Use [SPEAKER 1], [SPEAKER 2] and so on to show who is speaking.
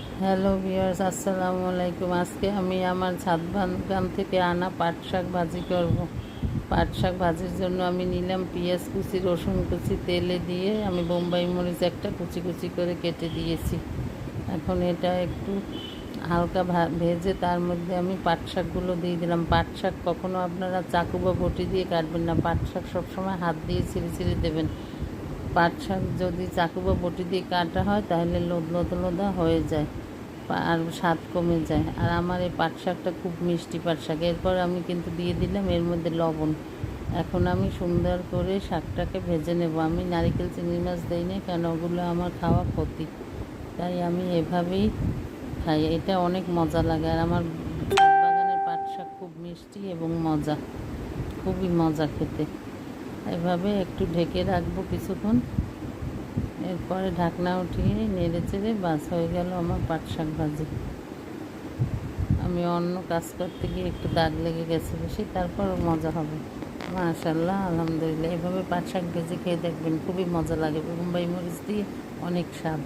[SPEAKER 1] Hello viewers আসসালামু আলাইকুম। আজকে আমি আমার ছাদ বাগান থেকে আনা পাট শাক ভাজি করব। পাট শাক ভাজির জন্য আমি নিলাম পেঁয়াজ কুচি, রসুন কুচি, তেলে দিয়ে আমি বোম্বাই মরিচ একটা কুচি কুচি করে কেটে দিয়েছি। এখন এটা একটু হালকা ভেজে তার মধ্যে আমি পাট শাকগুলো দিয়ে দিলাম। পাট শাক কখনো আপনারা চাকু বা বটি দিয়ে কাটবেন না। পাট শাক সবসময় হাত দিয়ে ছিঁড়ে ছিঁড়ে দেবেন। পাট শাক যদি চাকু বা বটি দিয়ে কাটা হয়, তাহলে লোদ লোদ লোদা হয়ে যায় আর স্বাদ কমে যায়। আর আমার এই পাট শাকটা খুব মিষ্টি পাট শাক এরপর আমি কিন্তু দিয়ে দিলাম এর মধ্যে লবণ। এখন আমি সুন্দর করে শাকটাকে ভেজে নেব। আমি নারিকেল, চিংড়ি মাছ দিই না কেন ওগুলো আমার খাওয়া ক্ষতি। তাই আমি এভাবেই খাই। এটা অনেক মজা লাগে। আর আমার বাগানের পাট শাক খুব মিষ্টি এবং মজা। খুবই মজা খেতে। এভাবে একটু ঢেকে রাখব কিছুক্ষণ। এরপরে ঢাকনা উঠিয়ে নেড়ে চেড়ে বাস হয়ে গেল আমার পাট শাক ভাজি। আমি অন্য কাজ করতে গিয়ে একটু দাগ লেগে গেছে বেশি তারপরও মজা হবে। মাশাল্লাহ আলহামদুলিল্লাহ। এভাবে পাট শাক ভেজে খেয়ে দেখবেন খুবই মজা লাগে। মুম্বাই মরিচ দিয়ে অনেক স্বাদ।